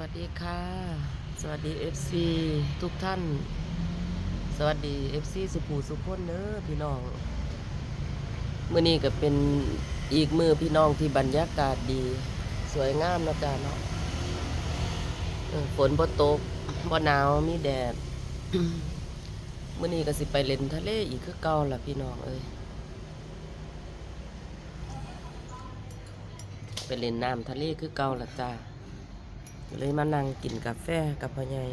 วัสดีค่ะ สวัสดี FC ทุกท่าน สวัสดี FC สุภูสุพนเนอพี่น้องเมื้อนี้ก็เป็นอีกมือพี่น้องที่บรรยากาศดี สวยงามนะจ๊ะเนาะฝนบ่ตกบ่หนาวมีแดดเมื้อนี้ก็สิไปเล่นทะเลอีกคือเก่าล่ะพี่น้องเอ้ยไปเล่นน้ำทะเลคือเก่าล่ะจ้า เลยมานั่งกินกาแฟกับพ่อใหญ่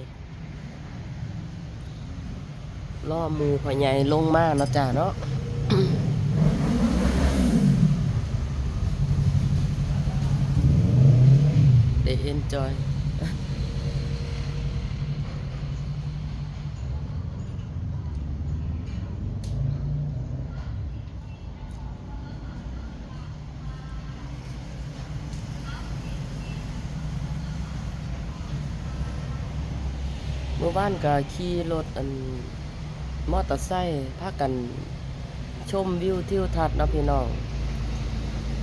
ล่อมือพ่อใหญ่ลงมาเนาะจ้าเนาะได้เอ็นจอย เมื่อวานก็ขี่รถอันมอเตอร์ไซค์พากันชมวิวทิวทัศน์นะพี่น้อง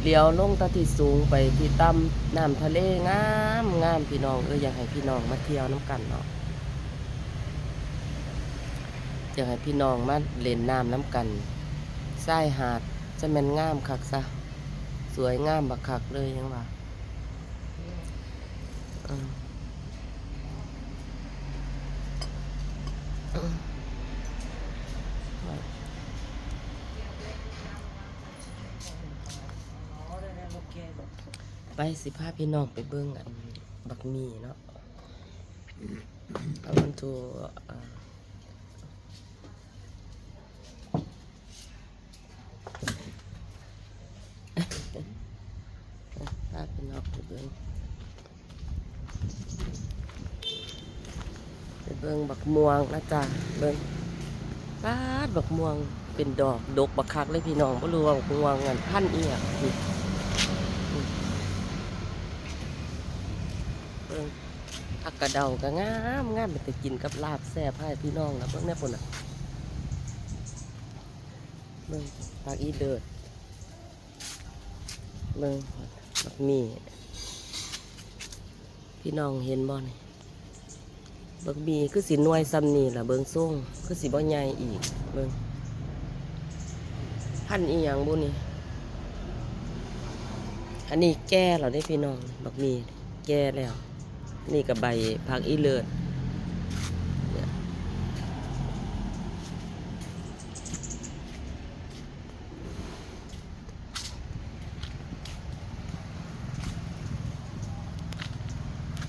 เลี้ยวลงตะที่สูงไปที่ต่ำน้ำทะเลงามงามพี่น้องเอออยากให้พี่น้องมาเที่ยวน้ำกันเนาะอยากให้พี่น้องมาเล่นน้ำน้ำกันทรายหาดจะแม่นงามคักซะสวยงามบักคักเลยยังว่าอืม ไปสิพาพี่น้องไปเบิ่งอันบักหมีเนาะเอามันตัวอ่าพาพี่น้องไปเบิ่งไปเบิ่งบักม่วงนะจ๊ะเบิ่งปาดบักม่วงเป็นดอกดกบักคักเลยพี่น้องบ่รู้ว่าบักม่วงอันพันธุ์อีหยังนี่ เบิ่งผักกระเดาก็งามงามเป็นแต่กินกับลาบแซ่บให้พี่น้องนะเบิ่งแน่ปุ่นอะเบิ่งผักอีเดิดเบิ่งบักมีพี่น้องเห็นบ่นี่บักมีคือสิหน่วยซ้ำนี่ล่ะเบิ่งส่งคือสิบ่ใหญ่อีกเบิ่งพันอีหยังบุนี่อันนี้แก่แล้วได้พี่น้องบักมีแก่แล้ว นี่กับใบพักอีเลิศ